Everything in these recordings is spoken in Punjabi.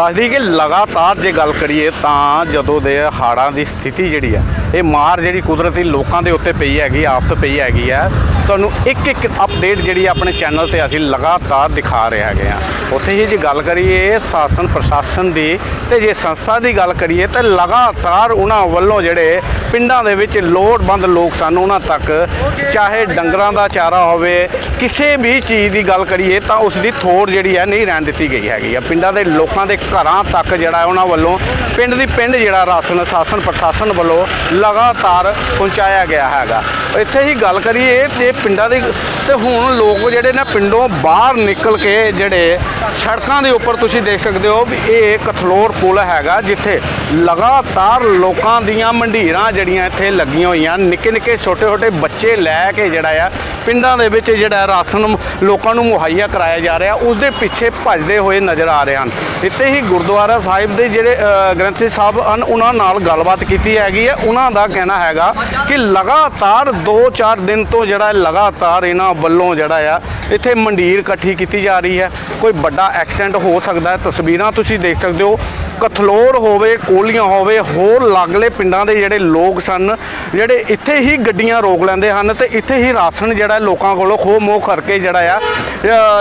ਦੱਸਦੀ ਕਿ ਲਗਾਤਾਰ ਜੇ ਗੱਲ ਕਰੀਏ ਤਾਂ ਜਦੋਂ ਦੇ ਹਾੜਾਂ ਦੀ ਸਥਿਤੀ ਜਿਹੜੀ ਹੈ ਇਹ ਮਾਰ ਜਿਹੜੀ ਕੁਦਰਤੀ ਲੋਕਾਂ ਦੇ ਉੱਤੇ ਪਈ ਹੈਗੀ, ਆਫਤ ਪਈ ਹੈਗੀ ਹੈ ਤੁਹਾਨੂੰ ਇੱਕ ਇੱਕ ਅਪਡੇਟ ਜਿਹੜੀ ਆਪਣੇ ਚੈਨਲ ਤੇ ਅਸੀਂ ਲਗਾਤਾਰ ਦਿਖਾ ਰਹੇ ਹੈਗੇ ਆ। ਉੱਥੇ ਹੀ ਜੇ ਗੱਲ ਕਰੀਏ ਸ਼ਾਸਨ ਪ੍ਰਸ਼ਾਸਨ ਦੀ ਤੇ ਜੇ ਸੰਸਥਾ ਦੀ ਗੱਲ ਕਰੀਏ ਤਾਂ ਲਗਾਤਾਰ ਉਹਨਾਂ ਵੱਲੋਂ ਜਿਹੜੇ ਪਿੰਡਾਂ ਦੇ ਵਿੱਚ ਲੋੜਵੰਦ ਲੋਕ ਸਨ, ਉਹਨਾਂ ਤੱਕ ਚਾਹੇ ਡੰਗਰਾਂ ਦਾ ਚਾਰਾ ਹੋਵੇ, ਕਿਸੇ ਵੀ ਚੀਜ਼ ਦੀ ਗੱਲ ਕਰੀਏ ਤਾਂ ਉਸ ਦੀ ਥੋੜ ਜਿਹੜੀ ਹੈ ਨਹੀਂ ਰਹਿਣ ਦਿੱਤੀ ਗਈ ਹੈਗੀ ਆ। ਪਿੰਡਾਂ ਦੇ ਲੋਕਾਂ ਦੇ ਘਰਾਂ ਤੱਕ ਜਿਹੜਾ ਉਹਨਾਂ ਵੱਲੋਂ ਪਿੰਡ ਦੀ ਪਿੰਡ ਜਿਹੜਾ ਰਾਸ਼ਨ, ਸ਼ਾਸਨ ਪ੍ਰਸ਼ਾਸਨ ਵੱਲੋਂ ਲਗਾਤਾਰ ਪਹੁੰਚਾਇਆ ਗਿਆ ਹੈਗਾ। ਇੱਥੇ ਹੀ ਗੱਲ ਕਰੀਏ ਤੇ ਪਿੰਡਾਂ ਦੇ ਤੇ ਹੁਣ ਲੋਕ ਜਿਹੜੇ ਨੇ ਪਿੰਡੋਂ ਬਾਹਰ ਨਿਕਲ ਕੇ ਜਿਹੜੇ ਸੜਕਾਂ ਦੇ ਉੱਪਰ ਤੁਸੀਂ ਦੇਖ ਸਕਦੇ ਹੋ ਵੀ ਇਹ ਕਥਲੋਰ ਪੁਲ ਹੈਗਾ ਜਿੱਥੇ ਲਗਾਤਾਰ ਲੋਕਾਂ ਦੀਆਂ ਮੰਡੀਰਾਂ ਜਿਹੜੀਆਂ ਇੱਥੇ ਲੱਗੀਆਂ ਹੋਈਆਂ, ਨਿੱਕੇ ਨਿੱਕੇ ਛੋਟੇ ਛੋਟੇ ਬੱਚੇ ਲੈ ਕੇ ਜਿਹੜਾ ਆ, ਪਿੰਡਾਂ ਦੇ ਵਿੱਚ ਜਿਹੜਾ ਰਾਸ਼ਨ ਲੋਕਾਂ ਨੂੰ ਮੁਹੱਈਆ ਕਰਾਇਆ ਜਾ ਰਿਹਾ ਉਸ ਦੇ ਪਿੱਛੇ ਭੱਜਦੇ ਹੋਏ ਨਜ਼ਰ ਆ ਰਹੇ ਹਨ। ਇੱਥੇ ਹੀ ਗੁਰਦੁਆਰਾ ਸਾਹਿਬ ਦੇ ਜਿਹੜੇ ਗ੍ਰੰਥੀ ਸਾਹਿਬ ਹਨ, ਉਹਨਾਂ ਨਾਲ ਗੱਲਬਾਤ ਕੀਤੀ ਹੈਗੀ ਹੈ। ਉਹਨਾਂ ਦਾ ਕਹਿਣਾ ਹੈਗਾ ਕਿ ਲਗਾਤਾਰ 2-4 ਦਿਨ ਤੋਂ ਜਿਹੜਾ ਲਗਾਤਾਰ ਇਹਨਾਂ ਵੱਲੋਂ ਜਿਹੜਾ ਆ, ਇੱਥੇ ਮੰਡੀਰ ਇਕੱਠੀ ਕੀਤੀ ਜਾ ਰਹੀ ਹੈ। ਕੋਈ ਵੱਡਾ ਐਕਸੀਡੈਂਟ ਹੋ ਸਕਦਾ ਹੈ, ਤਸਵੀਰਾਂ ਤੁਸੀਂ ਦੇਖ ਸਕਦੇ ਹੋ। ਕਥਲੋਰ ਹੋਵੇ, ਕੋਲੀਆਂ ਹੋਵੇ, ਹੋਰ ਲਾਗਲੇ ਪਿੰਡਾਂ ਦੇ ਜਿਹੜੇ ਲੋਕ ਸਨ, ਜਿਹੜੇ ਇੱਥੇ ਹੀ ਗੱਡੀਆਂ ਰੋਕ ਲੈਂਦੇ ਹਨ ਤੇ ਇੱਥੇ ਹੀ ਰਾਸ਼ਨ ਜਿਹੜਾ ਲੋਕਾਂ ਕੋਲੋਂ ਖੋਹ ਮੋਹ ਕਰਕੇ ਜਿਹੜਾ ਆ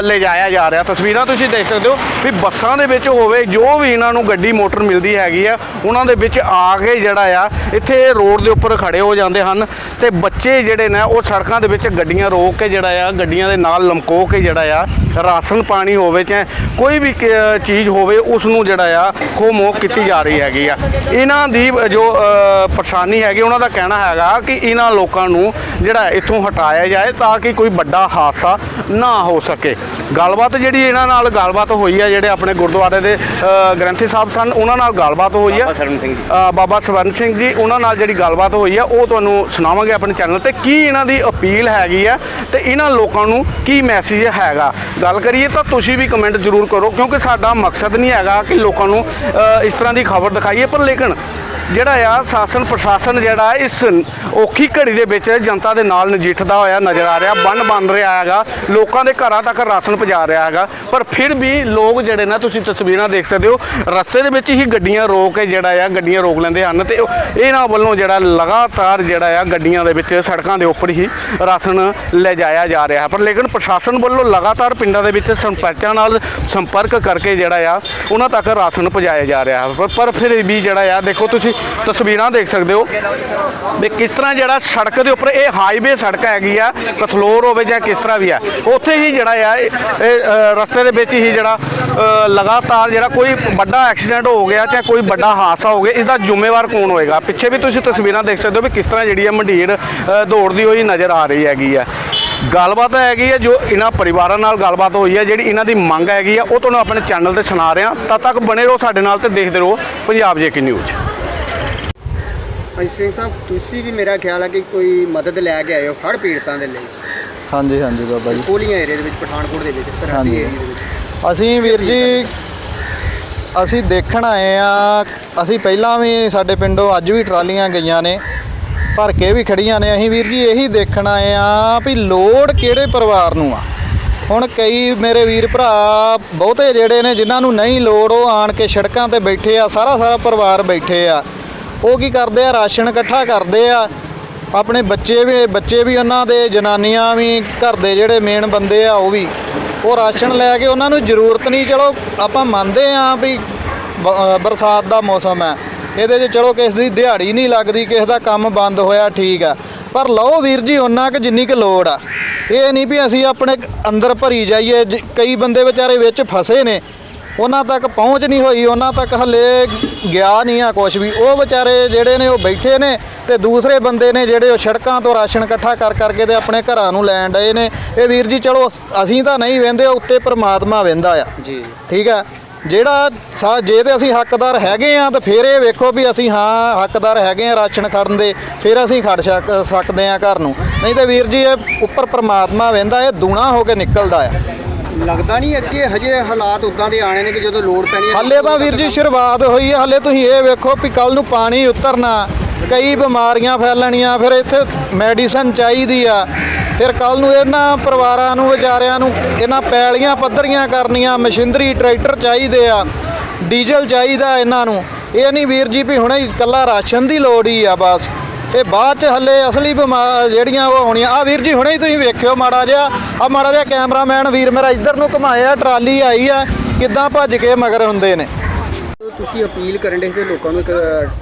ਲਿਜਾਇਆ ਜਾ ਰਿਹਾ। ਤਸਵੀਰਾਂ ਤੁਸੀਂ ਦੇਖ ਸਕਦੇ ਹੋ ਵੀ ਬੱਸਾਂ ਦੇ ਵਿੱਚ ਹੋਵੇ, ਜੋ ਵੀ ਇਹਨਾਂ ਨੂੰ ਗੱਡੀ, ਮੋਟਰ ਮਿਲਦੀ ਹੈਗੀ ਆ, ਉਹਨਾਂ ਦੇ ਵਿੱਚ ਆ ਕੇ ਜਿਹੜਾ ਆ, ਇੱਥੇ ਰੋਡ ਦੇ ਉੱਪਰ ਖੜੇ ਹੋ ਜਾਂਦੇ ਹਨ ਤੇ ਬੱਚੇ ਜਿਹੜੇ ਨੇ, ਉਹ ਸੜਕਾਂ ਦੇ ਵਿੱਚ ਗੱਡੀਆਂ ਰੋਕ ਕੇ ਜਿਹੜਾ ਆ, ਗੱਡੀਆਂ ਦੇ ਨਾਲ ਲਮਕੋ ਕੇ ਜਿਹੜਾ ਆ, ਰਾਸ਼ਨ ਪਾਣੀ ਹੋਵੇ ਚਾਹੇ ਕੋਈ ਵੀ ਚੀਜ਼ ਹੋਵੇ, ਉਸ ਨੂੰ ਜਿਹੜਾ ਆ ਖੋ ਮੋਹ ਕੀਤੀ ਜਾ ਰਹੀ ਹੈਗੀ ਆ। ਇਹਨਾਂ ਦੀ ਜੋ ਪਰੇਸ਼ਾਨੀ ਹੈਗੀ, ਉਹਨਾਂ ਦਾ ਕਹਿਣਾ ਹੈਗਾ ਕਿ ਇਹਨਾਂ ਲੋਕਾਂ ਨੂੰ ਜਿਹੜਾ ਇੱਥੋਂ ਹਟਾਇਆ ਜਾਏ ਤਾਂ ਕਿ ਕੋਈ ਵੱਡਾ ਹਾਦਸਾ ਨਾ ਹੋ ਸਕੇ। ਗੱਲਬਾਤ ਜਿਹੜੀ ਇਹਨਾਂ ਨਾਲ ਗੱਲਬਾਤ ਹੋਈ ਹੈ ਜਿਹੜੇ ਆਪਣੇ ਗੁਰਦੁਆਰੇ ਦੇ ਗ੍ਰੰਥੀ ਸਾਹਿਬ ਸਨ ਉਹਨਾਂ ਨਾਲ ਗੱਲਬਾਤ ਹੋਈ ਹੈ ਬਾਬਾ ਸਰਨ ਸਿੰਘ ਜੀ। ਅ, ਬਾਬਾ ਸਵਰਨ ਸਿੰਘ ਜੀ ਉਹਨਾਂ ਨਾਲ ਜਿਹੜੀ ਗੱਲਬਾਤ ਹੋਈ ਹੈ ਉਹ ਤੁਹਾਨੂੰ ਸੁਣਾਵਾਂਗੇ ਆਪਣੇ ਚੈਨਲ ਤੇ ਕੀ ਇਹਨਾਂ ਦੀ ਅਪੀਲ ਹੈਗੀ ਆ ਤੇ ਇਹਨਾਂ ਲੋਕਾਂ ਨੂੰ ਕੀ ਮੈਸੇਜ ਹੈਗਾ। ਗੱਲ ਕਰੀਏ ਤਾਂ ਤੁਸੀਂ ਵੀ ਕਮੈਂਟ ਜ਼ਰੂਰ ਕਰੋ ਕਿਉਂਕਿ ਸਾਡਾ ਮਕਸਦ ਨਹੀਂ ਹੈਗਾ ਕਿ ਲੋਕਾਂ ਨੂੰ ਇਸ ਤਰ੍ਹਾਂ ਦੀ ਖਬਰ ਦਿਖਾਈਏ ਪਰ ਲੇਕਿਨ ਜਿਹੜਾ ਆ ਸ਼ਾਸਨ ਪ੍ਰਸ਼ਾਸਨ ਜਿਹੜਾ ਇਸ ਔਖੀ ਘੜੀ ਦੇ ਵਿੱਚ ਜਨਤਾ ਦੇ ਨਾਲ ਨਜਿੱਠਦਾ ਹੋਇਆ ਨਜ਼ਰ ਆ ਰਿਹਾ, ਬੰਨ ਬਣ ਰਿਹਾ ਹੈਗਾ, ਲੋਕਾਂ ਦੇ ਘਰਾਂ ਤੱਕ ਰਾਸ਼ਨ ਪਹੁੰਚਾ ਰਿਹਾ ਹੈਗਾ, ਪਰ ਫਿਰ ਵੀ ਲੋਕ ਜਿਹੜੇ ਨਾ, ਤੁਸੀਂ ਤਸਵੀਰਾਂ ਦੇਖ ਸਕਦੇ ਹੋ, ਰਸਤੇ ਦੇ ਵਿੱਚ ਹੀ ਗੱਡੀਆਂ ਰੋਕ ਕੇ ਜਿਹੜਾ ਆ ਗੱਡੀਆਂ ਰੋਕ ਲੈਂਦੇ ਹਨ ਤੇ ਇਹਨਾਂ ਵੱਲੋਂ ਜਿਹੜਾ ਲਗਾਤਾਰ ਜਿਹੜਾ ਆ ਗੱਡੀਆਂ ਦੇ ਵਿੱਚ ਸੜਕਾਂ ਦੇ ਉੱਪਰ ਹੀ ਰਾਸ਼ਨ ਲੈ ਜਾਇਆ ਜਾ ਰਿਹਾ ਹੈ। ਪਰ ਲੇਕਿਨ ਪ੍ਰਸ਼ਾਸਨ ਵੱਲੋਂ ਲਗਾਤਾਰ ਪਿੰਡਾਂ ਦੇ ਵਿੱਚ ਸੰਪਰਕਾਂ ਨਾਲ ਸੰਪਰਕ ਕਰਕੇ ਜਿਹੜਾ ਆ, ਉਹਨਾਂ ਤੱਕ ਰਾਸ਼ਨ ਪਹੁੰਚਾਇਆ ਜਾ ਰਿਹਾ ਹੈ। ਪਰ ਫਿਰ ਵੀ ਜਿਹੜਾ ਆ, ਦੇਖੋ ਤੁਸੀਂ ਤਸਵੀਰਾਂ ਦੇਖ ਸਕਦੇ ਹੋ ਵੀ ਕਿਸ ਤਰ੍ਹਾਂ ਜਿਹੜਾ ਸੜਕ ਦੇ ਉੱਪਰ ਇਹ ਹਾਈਵੇ ਸੜਕ ਹੈਗੀ ਆ ਕਥਲੋਰ ਹੋਵੇ ਜਾਂ ਕਿਸ ਤਰ੍ਹਾਂ ਵੀ ਆ, ਉੱਥੇ ਹੀ ਜਿਹੜਾ ਆ, ਇਹ ਰਸਤੇ ਦੇ ਵਿੱਚ ਹੀ ਜਿਹੜਾ ਲਗਾਤਾਰ ਜਿਹੜਾ ਕੋਈ ਵੱਡਾ ਐਕਸੀਡੈਂਟ ਹੋ ਗਿਆ ਜਾਂ ਕੋਈ ਵੱਡਾ ਹਾਦਸਾ ਹੋ ਗਿਆ ਇਸ ਦਾ ਜ਼ਿੰਮੇਵਾਰ ਕੌਣ ਹੋਏਗਾ? ਪਿੱਛੇ ਵੀ ਤੁਸੀਂ ਤਸਵੀਰਾਂ ਦੇਖ ਸਕਦੇ ਹੋ ਵੀ ਕਿਸ ਤਰ੍ਹਾਂ ਜਿਹੜੀ ਆ ਮੰਡੀਰ ਦੌੜਦੀ ਹੋਈ ਨਜ਼ਰ ਆ ਰਹੀ ਹੈਗੀ ਆ। ਗੱਲਬਾਤ ਹੈਗੀ ਹੈ ਜੋ ਇਹਨਾਂ ਪਰਿਵਾਰਾਂ ਨਾਲ ਗੱਲਬਾਤ ਹੋਈ ਹੈ ਜਿਹੜੀ ਇਹਨਾਂ ਦੀ ਮੰਗ ਹੈਗੀ ਆ, ਉਹ ਤੁਹਾਨੂੰ ਆਪਣੇ ਚੈਨਲ ਤੇ ਸੁਣਾ ਰਿਹਾ। ਤਦ ਤੱਕ ਬਣੇ ਰਹੋ ਸਾਡੇ ਨਾਲ ਤੇ ਦੇਖਦੇ ਰਹੋ ਪੰਜਾਬ ਜੇਕੇ ਨਿਊਜ਼ ਹਾਂਜੀ ਸਿੰਘ ਸਾਹਿਬ ਤੁਸੀਂ ਵੀ ਮੇਰਾ ਖਿਆਲ ਹੈ ਕਿ ਕੋਈ ਮਦਦ ਲੈ ਕੇ ਆਏ ਹੋ ਫੜ ਪੀੜਤਾਂ ਦੇ ਲਈ? ਹਾਂਜੀ ਹਾਂਜੀ ਬਾਬਾ ਜੀ। ਕੋਲੀਆਂ ਏਰੀਆ ਦੇ ਵਿੱਚ ਪਠਾਨਕੋਟ ਦੇ ਵਿੱਚ ਸਰਹੱਦੀ। ਏਰੀਆ ਦੇ ਵਿੱਚ। ਅਸੀਂ ਵੀਰ ਜੀ ਅਸੀਂ ਦੇਖਣ ਆਏ ਆ ਅਸੀਂ ਪਹਿਲਾਂ ਵੀ ਸਾਡੇ ਪਿੰਡੋਂ ਅੱਜ ਵੀ ਟਰਾਲੀਆਂ ਗਈਆਂ ਨੇ ਭਰ ਕੇ ਵੀ ਖੜੀਆਂ ਨੇ। ਅਸੀਂ ਵੀਰ ਜੀ ਇਹੀ ਦੇਖਣ ਆਏ ਆ ਵੀ ਲੋੜ ਕਿਹੜੇ ਪਰਿਵਾਰ ਨੂੰ ਆ। ਹੁਣ ਕਈ ਮੇਰੇ ਵੀਰ ਭਰਾ ਬਹੁਤੇ ਜਿਹੜੇ ਨੇ ਜਿਨ੍ਹਾਂ ਨੂੰ ਨਹੀਂ ਲੋੜ ਉਹ ਆਣ ਕੇ ਸੜਕਾਂ ਤੇ ਬੈਠੇ ਆ ਸਾਰਾ ਸਾਰਾ ਪਰਿਵਾਰ ਬੈਠੇ ਆ। ਉਹ ਕੀ ਕਰਦੇ ਆ, ਰਾਸ਼ਨ ਇਕੱਠਾ ਕਰਦੇ ਆ। ਆਪਣੇ ਬੱਚੇ ਵੀ ਬੱਚੇ ਵੀ ਉਹਨਾਂ ਦੇ, ਜਨਾਨੀਆਂ ਵੀ, ਘਰ ਦੇ ਜਿਹੜੇ ਮੇਨ ਬੰਦੇ ਆ, ਉਹ ਵੀ। ਉਹ ਰਾਸ਼ਨ ਲੈ ਕੇ ਉਹਨਾਂ ਨੂੰ ਜ਼ਰੂਰਤ ਨਹੀਂ, ਚਲੋ ਆਪਾਂ ਮੰਨਦੇ ਆ ਵੀ ਬ- ਬਰਸਾਤ ਦਾ ਮੌਸਮ ਹੈ। ਇਹਦੇ 'ਚ ਚਲੋ ਕਿਸੇ ਦੀ ਦਿਹਾੜੀ ਨਹੀਂ ਲੱਗਦੀ, ਕਿਸੇ ਦਾ ਕੰਮ ਬੰਦ ਹੋਇਆ, ਠੀਕ ਆ। ਪਰ ਲਓ ਵੀਰ ਜੀ, ਉਹਨਾਂ ਕਿ ਜਿੰਨੀ ਕੁ ਲੋੜ ਆ। ਇਹ ਨਹੀਂ ਵੀ ਅਸੀਂ ਆਪਣੇ ਅੰਦਰ ਭਰੀ ਜਾਈਏ, ਜ- ਕਈ ਬੰਦੇ ਵਿਚਾਰੇ ਵਿੱਚ ਫਸੇ ਨੇ। ਉਹਨਾਂ ਤੱਕ ਪਹੁੰਚ ਨਹੀਂ ਹੋਈ ਉਹਨਾਂ ਤੱਕ ਹੱਲੇ ਗਿਆ ਨਹੀਂ ਆ ਕੁਝ ਵੀ। ਉਹ ਵਿਚਾਰੇ ਜਿਹੜੇ ਨੇ ਉਹ ਬੈਠੇ ਨੇ ਤੇ ਦੂਸਰੇ ਬੰਦੇ ਨੇ ਜਿਹੜੇ ਉਹ ਸੜਕਾਂ ਤੋਂ ਰਾਸ਼ਨ ਇਕੱਠਾ ਕਰ ਕਰਕੇ ਤੇ ਆਪਣੇ ਘਰਾਂ ਨੂੰ ਲੈਣ ਡਏ ਨੇ। ਇਹ ਵੀਰ ਜੀ ਚਲੋ ਅਸੀਂ ਤਾਂ ਨਹੀਂ ਵਹਿੰਦੇ ਉੱਤੇ ਪ੍ਰਮਾਤਮਾ ਵਹਿੰਦਾ ਆ। ਜੀ। ਠੀਕ ਆ? ਜਿਹੜਾ ਸਾ ਜੇ ਤੇ ਅਸੀਂ ਹੱਕਦਾਰ ਹੈਗੇ ਆ ਤਾਂ ਫਿਰ ਇਹ ਵੇਖੋ ਵੀ ਅਸੀਂ ਹਾਂ ਹੱਕਦਾਰ ਹੈਗੇ ਆ ਰਾਸ਼ਨ ਖੜਨ ਦੇ ਫਿਰ ਅਸੀਂ ਖੜ ਸਕ- ਸਕਦੇ ਆ ਘਰ ਨੂੰ। ਨਹੀਂ ਤੇ ਵੀਰ ਜੀ ਇਹ ਉੱਪਰ ਪ੍ਰਮਾਤਮਾ ਵਹਿੰਦਾ ਇਹ ਦੂਣਾ ਹੋ ਕੇ ਨਿਕਲਦਾ ਆ। ਲੱਗਦਾ ਨਹੀਂ ਅੱਗੇ ਹਜੇ ਹਾਲਾਤ ਉਦਾਂ ਦੇ ਆਣੇ ਨੇ ਕਿ ਜਦੋਂ ਲੋੜ ਪੈਣੀ ਹੈ ਹੱਲੇ ਤਾਂ ਵੀਰ ਜੀ ਸ਼ੁਰੂਆਤ ਹੋਈ ਹੈ ਹੱਲੇ ਤੁਸੀਂ ਇਹ ਵੇਖੋ ਵੀ ਕੱਲ ਨੂੰ ਪਾਣੀ ਉਤਰਨਾ ਕਈ ਬਿਮਾਰੀਆਂ ਫੈਲਣੀਆਂ ਫਿਰ ਇੱਥੇ ਮੈਡੀਸਨ ਚਾਹੀਦੀ ਆ। ਫਿਰ ਕੱਲ ਨੂੰ ਇਹਨਾਂ ਪਰਿਵਾਰਾਂ ਨੂੰ ਵਿਚਾਰਿਆਂ ਨੂੰ ਇਹਨਾਂ ਪੈਲੀਆਂ ਪੱਧਰੀਆਂ ਕਰਨੀਆਂ ਮਸ਼ੀਨਰੀ ਟਰੈਕਟਰ ਚਾਹੀਦੇ ਆ ਡੀਜ਼ਲ ਚਾਹੀਦਾ ਇਹਨਾਂ ਨੂੰ। ਇਹ ਨਹੀਂ ਵੀਰ ਜੀ ਵੀ ਹੁਣੇ ਇਕੱਲਾ ਰਾਸ਼ਨ ਦੀ ਲੋੜ ਹੀ ਆ ਬਸ। ਇਹ ਬਾਅਦ ਚ ਹੱਲੇ ਅਸਲੀ ਬਿਮਾ- ਜਿਹੜੀਆਂ ਉਹ ਹੋਣੀਆਂ ਆ ਵੀਰ ਜੀ ਹੁਣੇ ਹੀ ਤੁਸੀਂ ਵੇਖਿਓ ਮਾੜਾ ਜਿਹਾ ਆ ਮਾੜਾ ਜਿਹਾ ਕੈਮਰਾਮੈਨ ਵੀਰ ਮੇਰਾ ਇੱਧਰ ਨੂੰ ਘੁਮਾਇਆ ਟਰਾਲੀ ਆਈ ਆ ਕਿੱਦਾਂ ਭੱਜ ਕੇ ਮਗਰ ਹੁੰਦੇ ਨੇ? ਤੁਸੀਂ ਅਪੀਲ ਕਰਨ ਦੇ ਲੋਕਾਂ ਨੂੰ ਇੱਕ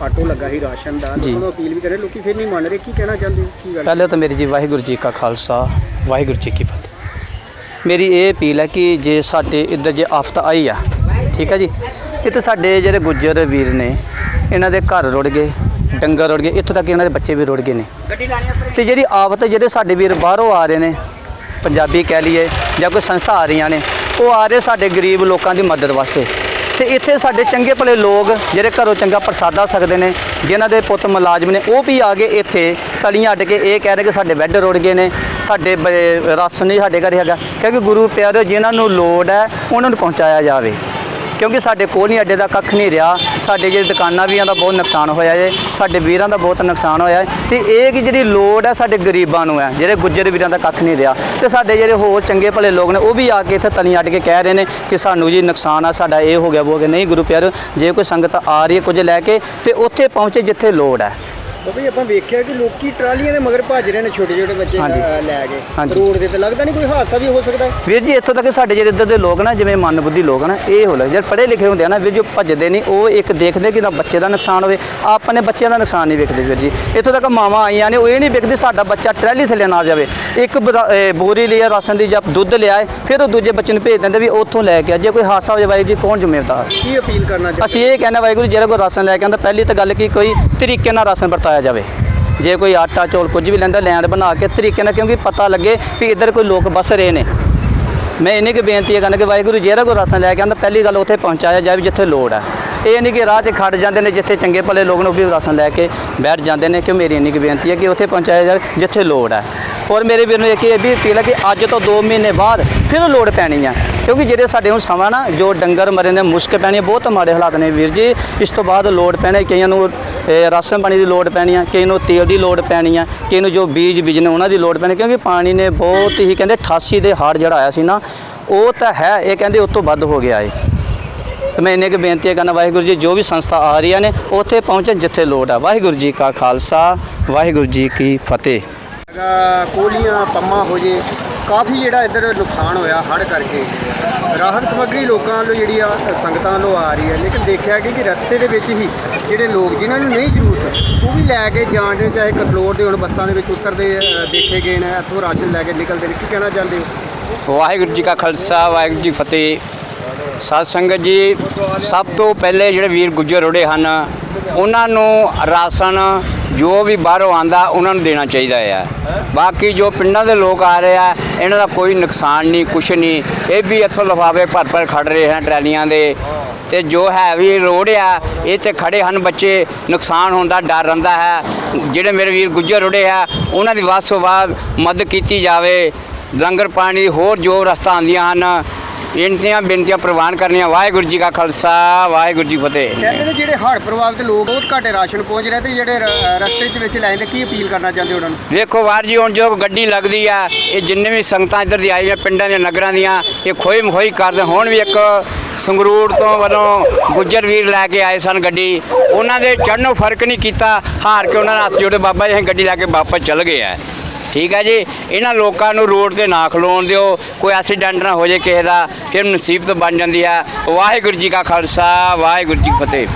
ਆਟੋ ਲੱਗਾ ਸੀ ਰਾਸ਼ਨ ਦਾ। ਲੋਕਾਂ ਨੂੰ ਅਪੀਲ ਵੀ ਕਰੇ ਲੋਕੀ ਫਿਰ ਨਹੀਂ ਮੰਨ ਰਹੇ ਕੀ ਕਹਿਣਾ ਚਾਹੁੰਦੇ? ਕੀ ਗੱਲ? ਪਹਿਲੇ ਤਾਂ ਮੇਰੀ ਜੀ ਵਾਹਿਗੁਰੂ ਜੀ ਕਾ ਖਾਲਸਾ ਵਾਹਿਗੁਰੂ ਜੀ ਕੀ ਫਤਿਹ। ਮੇਰੀ ਇਹ ਅਪੀਲ ਹੈ ਕਿ ਜੇ ਸਾਡੇ ਇੱਧਰ ਜੇ ਆਫਤ ਆਈ ਆ ਠੀਕ ਹੈ ਜੀ ਇੱਥੇ ਸਾਡੇ ਜਿਹੜੇ ਗੁੱਜਰ ਵੀਰ ਨੇ ਇਹਨਾਂ ਦੇ ਘਰ ਰੁੜ ਗਏ ਡੰਗਰ ਰੁੜ ਗਏ ਇੱਥੋਂ ਤੱਕ ਇਹਨਾਂ ਦੇ ਬੱਚੇ ਵੀ ਰੁੜ ਗਏ ਨੇ। ਤੇ ਜਿਹੜੀ ਆਫਤ ਜਿਹੜੇ ਸਾਡੇ ਵੀਰ ਬਾਹਰੋਂ ਆ ਰਹੇ ਨੇ ਪੰਜਾਬੀ ਕਹਿ ਲਈਏ ਜਾਂ ਕੋਈ ਸੰਸਥਾ ਆ ਰਹੀਆਂ ਨੇ, ਉਹ ਆ ਰਹੇ ਸਾਡੇ ਗਰੀਬ ਲੋਕਾਂ ਦੀ ਮਦਦ ਵਾਸਤੇ। ਤੇ ਇੱਥੇ ਸਾਡੇ ਚੰਗੇ ਭਲੇ ਲੋਕ ਜਿਹੜੇ ਘਰੋਂ ਚੰਗਾ ਪ੍ਰਸਾਦਾ ਸਕਦੇ ਨੇ, ਜਿਨ੍ਹਾਂ ਦੇ ਪੁੱਤ ਮੁਲਾਜ਼ਮ ਨੇ, ਉਹ ਵੀ ਆ ਕੇ ਇੱਥੇ, ਤਲੀਆਂ ਅੱਡ ਕੇ ਇਹ ਕਹਿ ਰਹੇ ਕਿ ਸਾਡੇ ਬੈੱਡ ਰੁੜ ਗਏ ਨੇ, ਸਾਡੇ ਬ- ਰਾਸ਼ਨ ਨਹੀਂ ਸਾਡੇ ਘਰੇ ਹੈਗਾ, ਕਿਉਂਕਿ ਗੁਰੂ ਪਿਆਰਿਓ ਜਿਨ੍ਹਾਂ ਨੂੰ ਲੋੜ ਹੈ, ਉਹਨਾਂ ਨੂੰ ਪਹੁੰਚਾਇਆ ਜਾਵੇ। ਕਿਉਂਕਿ ਸਾਡੇ ਕੋਲ ਨਹੀਂ ਅੱਡੇ ਦਾ ਕੱਖ ਨਹੀਂ ਰਿਹਾ। ਸਾਡੇ ਜਿਹੜੇ ਦੁਕਾਨਾਂ ਵੀਆਂ ਦਾ ਬਹੁਤ ਨੁਕਸਾਨ ਹੋਇਆ ਜੇ। ਸਾਡੇ ਵੀਰਾਂ ਦਾ ਬਹੁਤ ਨੁਕਸਾਨ ਹੋਇਆ ਹੈ ਤੇ ਇਹ ਕਿ ਜਿਹੜੀ ਲੋੜ ਹੈ ਸਾਡੇ ਗਰੀਬਾਂ ਨੂੰ ਹੈ ਜਿਹੜੇ ਗੁੱਜਰ ਵੀਰਾਂ ਦਾ ਕੱਖ ਨਹੀਂ ਰਿਹਾ। ਤੇ ਸਾਡੇ ਜਿਹੜੇ ਹੋਰ ਚੰਗੇ ਭਲੇ ਲੋਕ ਨੇ, ਉਹ ਵੀ ਆ ਕੇ ਇੱਥੇ ਤਲੀ ਅੱਡ ਕੇ ਕਹਿ ਰਹੇ ਨੇ ਕਿ ਸਾਨੂੰ ਜੀ ਨੁਕਸਾਨ ਆ, ਸਾਡਾ ਇਹ ਹੋ ਗਿਆ, ਉਹ ਹੋ ਗਿਆ। ਨਹੀਂ ਗੁਰੂ ਪਿਆਰ ਜੇ ਕੋਈ ਸੰਗਤ ਆ ਰਹੀ ਹੈ ਕੁਝ ਲੈ ਕੇ, ਤੇ ਉੱਥੇ ਪਹੁੰਚੇ ਜਿੱਥੇ ਲੋੜ ਹੈ ਬਾਬਾ ਜੀ ਆਪਾਂ ਵੇਖਿਆ ਕਿ ਲੋਕੀ ਟਰਾਲੀਆਂ ਦੇ ਮਗਰ ਭੱਜ ਰਹੇ ਨੇ ਛੋਟੇ ਛੋਟੇ ਬੱਚੇ ਲੈ ਕੇ। ਰੋਡ ਦੇ ਤੇ ਲੱਗਦਾ ਨਹੀਂ ਕੋਈ ਹਾਦਸਾ ਵੀ ਹੋ ਸਕਦਾ ਹੈ? ਵੀਰ ਜੀ ਇੱਥੋਂ ਤੱਕ ਸਾਡੇ ਜਿਹੜੇ ਇੱਧਰ ਦੇ ਲੋਕ ਨਾ ਜਿਵੇਂ ਮਨ ਬੁੱਧੀ ਲੋਕ ਨਾ ਇਹ ਹੋ ਲੱਗ ਜਿਹੜੇ ਪੜ੍ਹੇ ਲਿਖੇ ਹੁੰਦੇ ਆ ਨਾ ਵੀਰ ਜੋ ਭੱਜਦੇ ਨਹੀਂ ਉਹ ਇੱਕ ਦੇਖਦੇ ਕਿ ਨਾ ਬੱਚੇ ਦਾ ਨੁਕਸਾਨ ਹੋਵੇ। ਆਪਣੇ ਬੱਚਿਆਂ ਦਾ ਨੁਕਸਾਨ ਨਹੀਂ ਵੇਖਦੇ ਵੀਰ ਜੀ। ਇੱਥੋਂ ਤੱਕ ਮਾਵਾਂ ਆਈਆਂ ਨੇ ਉਹ ਇਹ ਨਹੀਂ ਵੇਖਦੇ ਸਾਡਾ ਬੱਚਾ ਟਰੈਲੀ ਥੱਲੇ ਨਾ ਜਾਵੇ। ਇੱਕ ਬਰਾ- ਲਿਆ ਰਾਸ਼ਨ ਦੀ ਜਾਂ ਦੁੱਧ ਲਿਆ ਫਿਰ ਉਹ ਦੂਜੇ ਬੱਚੇ ਨੂੰ ਭੇਜ ਦਿੰਦੇ ਵੀ ਉੱਥੋਂ ਲੈ ਕੇ ਆ। ਜੇ ਕੋਈ ਹਾਦਸਾ ਹੋ ਜਾਵੇ ਜੀ ਕੌਣ ਜ਼ਿੰਮੇਵਾਰ? ਕੀ ਅਪੀਲ ਕਰਨਾ ਚਾਹੁੰਦੇ ਅਸੀਂ ਇਹ ਕਹਿੰਦੇ ਵਾਹਿਗੁਰੂ ਜਿਹੜਾ ਕੋਈ ਰਾਸ਼ਨ ਲੈ ਕੇ ਆਉਂਦਾ ਪਹਿਲੀ ਤਾਂ ਗੱਲ ਕੀ ਕੋਈ ਤਰੀਕੇ ਨਾਲ ਰਾਸ਼ਨ ਵਰਤਾਇਆ ਜਾਵੇ। ਜੇ ਕੋਈ ਆਟਾ ਚੌਲ ਕੁਝ ਵੀ ਲੈਂਦਾ ਲੈਂਡ ਬਣਾ ਕੇ ਤਰੀਕੇ ਨਾਲ ਕਿਉਂਕਿ ਪਤਾ ਲੱਗੇ ਵੀ ਇੱਧਰ ਕੋਈ ਲੋਕ ਬਸ ਰਹੇ ਨੇ। ਮੈਂ ਇੰਨੀ ਕੁ ਬੇਨਤੀ ਹੈ ਕਰਨਾ ਕਿ ਵਾਹਿਗੁਰੂ ਜਿਹੜਾ ਕੋਈ ਰਾਸ਼ਨ ਲੈ ਕੇ ਆਉਂਦਾ ਪਹਿਲੀ ਗੱਲ ਉੱਥੇ ਪਹੁੰਚਾਇਆ ਜਾਵੇ ਜਿੱਥੇ ਲੋੜ ਹੈ ਇਹ ਨਹੀਂ ਕਿ ਰਾਹ 'ਚ ਖੜ ਜਾਂਦੇ ਨੇ ਜਿੱਥੇ ਚੰਗੇ ਭਲੇ ਲੋਕ ਨੇ ਵੀ ਰਾਸ਼ਨ ਲੈ ਕੇ ਬੈਠ ਜਾਂਦੇ ਨੇ ਕਿ ਮੇਰੀ ਇੰਨੀ ਕੁ ਬੇਨਤੀ ਹੈ ਕਿ ਉੱਥੇ ਪਹੁੰਚਾਇਆ ਜਾਵੇ ਜਿੱਥੇ ਲੋੜ ਹੈ ਔਰ ਮੇਰੇ ਵੀਰ ਨੂੰ ਇੱਕ ਇਹ ਵੀ ਅਪੀਲ ਹੈ ਕਿ ਅੱਜ ਤੋਂ 2 ਮਹੀਨੇ ਬਾਅਦ ਫਿਰ ਲੋੜ ਪੈਣੀ ਹੈ ਕਿਉਂਕਿ ਜਿਹੜੇ ਸਾਡੇ ਹੁਣ ਸਮਾਂ ਨਾ ਜੋ ਡੰਗਰ ਮਰੇ ਨੇ ਮੁਸ਼ਕ ਪੈਣੀ ਹੈ, ਬਹੁਤ ਮਾੜੇ ਹਾਲਾਤ ਨੇ ਵੀਰ ਜੀ। ਇਸ ਤੋਂ ਬਾਅਦ ਲੋੜ ਪੈਣੀ ਕਈਆਂ ਨੂੰ ਰਾਸ਼ਨ ਪਾਣੀ ਦੀ ਲੋੜ ਪੈਣੀ ਹੈ ਕਿਸੇ ਨੂੰ ਤੇਲ ਦੀ ਲੋੜ ਪੈਣੀ ਹੈ ਕਿਸੇ ਨੂੰ ਜੋ ਬੀਜ ਬੀਜਣੇ ਉਹਨਾਂ ਦੀ ਲੋੜ ਪੈਣੀ ਕਿਉਂਕਿ ਪਾਣੀ ਨੇ ਬਹੁਤ ਹੀ ਕਹਿੰਦੇ 88 ਦੇ ਹਾੜ ਜਿਹੜਾ ਆਇਆ ਸੀ ਨਾ, ਉਹ ਤਾਂ ਹੈ, ਇਹ ਕਹਿੰਦੇ ਉਸ ਤੋਂ ਵੱਧ ਹੋ ਗਿਆ ਏ। ਤੇ ਮੈਂ ਇੰਨੇ ਕੁ ਬੇਨਤੀ ਕਰਨਾ, ਵਾਹਿਗੁਰੂ ਜੀ, ਜੋ ਵੀ ਸੰਸਥਾ ਆ ਰਹੀਆਂ ਨੇ, ਉੱਥੇ ਪਹੁੰਚਣ ਜਿੱਥੇ ਲੋੜ ਹੈ ਵਾਹਿਗੁਰੂ ਜੀ ਕਾ ਖਾਲਸਾ, ਵਾਹਿਗੁਰੂ ਜੀ ਕੀ ਫਤਿਹ। ਕੋਲੀਆਂ, ਪੰਮਾ ਹੋ ਜੇ ਕਾਫੀ ਜਿਹੜਾ ਇੱਧਰ ਨੁਕਸਾਨ ਹੋਇਆ ਹੜ੍ਹ ਕਰਕੇ। ਰਾਹਤ ਸਮੱਗਰੀ ਲੋਕਾਂ ਵੱਲੋਂ ਜਿਹੜੀ ਆ, ਸੰਗਤਾਂ ਵੱਲੋਂ ਆ ਰਹੀ ਹੈ। ਲੇਕਿਨ ਦੇਖਿਆ ਗਿਆ ਕਿ ਰਸਤੇ ਦੇ ਵਿੱਚ ਹੀ ਜਿਹੜੇ ਲੋਕ, ਜਿਨ੍ਹਾਂ ਨੂੰ ਨਹੀਂ ਜ਼ਰੂਰਤ, ਉਹ ਵੀ ਲੈ ਕੇ ਜਾਣ ਚਾਹੇ ਕਤਲੋਰ ਦੇ ਹੁਣ ਬੱਸਾਂ ਦੇ ਵਿੱਚ ਉਤਰਦੇ ਦੇਖੇ ਗਏ ਨੇ, ਇੱਥੋਂ ਰਾਸ਼ਨ ਲੈ ਕੇ ਨਿਕਲਦੇ ਨੇ। ਕੀ ਕਹਿਣਾ ਚਾਹੁੰਦੇ ਹੋ? ਵਾਹਿਗੁਰੂ ਜੀ ਕਾ ਖਾਲਸਾ, ਵਾਹਿਗੁਰੂ ਜੀ ਫਤਿਹ। ਸਾਧ ਸੰਗਤ ਜੀ, ਸਭ ਤੋਂ ਪਹਿਲੇ ਜਿਹੜੇ ਵੀਰ ਗੁੱਜਰ ਰੋੜੇ ਹਨ, ਉਹਨਾਂ ਨੂੰ ਰਾਸ਼ਨ ਜੋ ਵੀ ਬਾਹਰੋਂ ਆਂਦਾ, ਉਹਨਾਂ ਨੂੰ ਦੇਣਾ ਚਾਹੀਦਾ ਹੈ ਬਾਕੀ ਜੋ ਪਿੰਡਾਂ ਦੇ ਲੋਕ ਆ ਰਹੇ ਆ, ਇਹਨਾਂ ਦਾ ਕੋਈ ਨੁਕਸਾਨ ਨਹੀਂ, ਕੁਛ ਨਹੀਂ। ਇਹ ਵੀ ਇੱਥੋਂ ਲਿਫਾਫੇ ਭਰ ਭਰ ਖੜ ਰਹੇ ਹਨ ਟਰਾਲੀਆਂ ਦੇ। ਤੇ ਜੋ ਹੈ ਵੀ ਰੋਡ ਆ, ਇਹ ਤੇ ਖੜੇ ਹਨ ਬੱਚੇ। ਨੁਕਸਾਨ ਹੋਣ ਦਾ ਡਰ ਰਹਿੰਦਾ ਹੈ। ਜਿਹੜੇ ਮੇਰੇ ਵੀਰ ਗੁੱਜਰ ਰੁੜੇ ਆ, ਉਹਨਾਂ ਦੀ ਵੱਧ ਤੋਂ ਵੱਧ ਮਦਦ ਕੀਤੀ ਜਾਵੇ। ਲੰਗਰ ਪਾਣੀ, ਹੋਰ ਜੋ ਰਸਤਾ ਆਉਂਦੀਆਂ ਹਨ ਇੰਤੀਆਂ ਬੇਨਤੀਆਂ ਪ੍ਰਵਾਨ ਕਰਨੀਆਂ। ਵਾਹਿਗੁਰੂ ਜੀ ਕਾ ਖਾਲਸਾ ਵਾਹਿਗੁਰੂ ਜੀ ਫਤਿਹ। ਕਹਿੰਦੇ ਨੇ ਜਿਹੜੇ ਹੜ੍ਹ ਪ੍ਰਭਾਵਿਤ ਲੋਕ ਬਹੁਤ ਘੱਟ ਰਾਸ਼ਨ ਪਹੁੰਚ ਰਹੇ ਤੇ ਜਿਹੜੇ ਰ- ਰਸਤੇ ਦੇ ਵਿੱਚ ਲੈ ਜਾਂਦੇ ਕੀ ਅਪੀਲ ਕਰਨਾ ਚਾਹੁੰਦੇ ਉਹਨਾਂ ਨੂੰ? ਵੇਖੋ ਵਾਰ ਜੀ ਹੁਣ ਜੋ ਗੱਡੀ ਲੱਗਦੀ ਆ ਇਹ ਜਿੰਨੇ ਵੀ ਸੰਗਤਾਂ ਇੱਧਰ ਦੀ ਆਈਆਂ ਪਿੰਡਾਂ ਦੇ ਨਗਰਾਂ ਦੀਆਂ ਇਹ ਖੋਈ ਮਖੋਈ ਕਰਦੇ ਹੁਣ ਵੀ ਇੱਕ ਸੰਗਰੂਰ ਤੋਂ ਵੱਲੋਂ ਗੁੱਜਰ ਵੀਰ ਲੈ ਕੇ ਆਏ ਸਨ ਗੱਡੀ। ਉਹਨਾਂ ਦੇ ਚੜ੍ਹਨੋਂ ਫ਼ਰਕ ਨਹੀਂ ਕੀਤਾ ਹਾਰ ਕੇ ਉਹਨਾਂ ਨੇ ਹੱਥ ਜੋੜੇ ਬਾਬਾ ਜੀ ਅਸੀਂ ਗੱਡੀ ਲੈ ਕੇ ਵਾਪਸ ਚਲ ਗਏ ਆ। ਠੀਕ ਹੈ ਜੀ। ਇਹਨਾਂ ਲੋਕਾਂ ਨੂੰ ਰੋਡ ਤੇ ਨਾ ਖਲੋਣ ਦਿਓ। ਕੋਈ ਐਕਸੀਡੈਂਟ ਨਾ ਹੋ ਜੇ ਕਿਸੇ ਦਾ ਫਿਰ ਮੁਸੀਬਤ ਬਣ ਜਾਂਦੀ ਹੈ ਵਾਹਿਗੁਰੂ ਜੀ ਕਾ ਖਾਲਸਾ, ਵਾਹਿਗੁਰੂ ਜੀ ਕੀ ਫਤਿਹ।